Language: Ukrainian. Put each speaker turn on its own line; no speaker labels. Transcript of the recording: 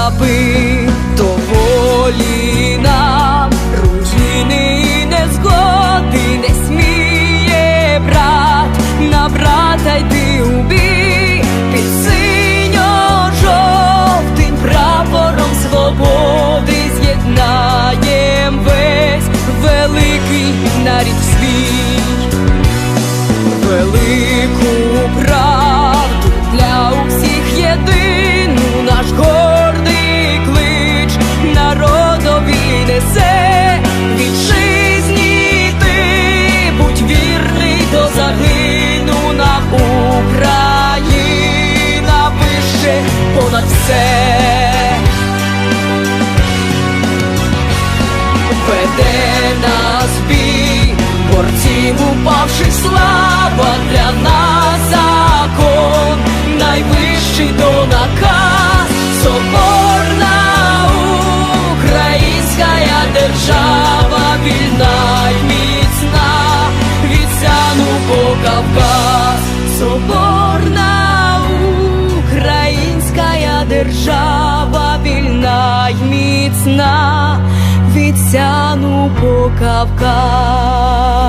німі Все. веде нас бій, борців упавших слава для нас закон, найвищий до міцна від сяну по Кавказ.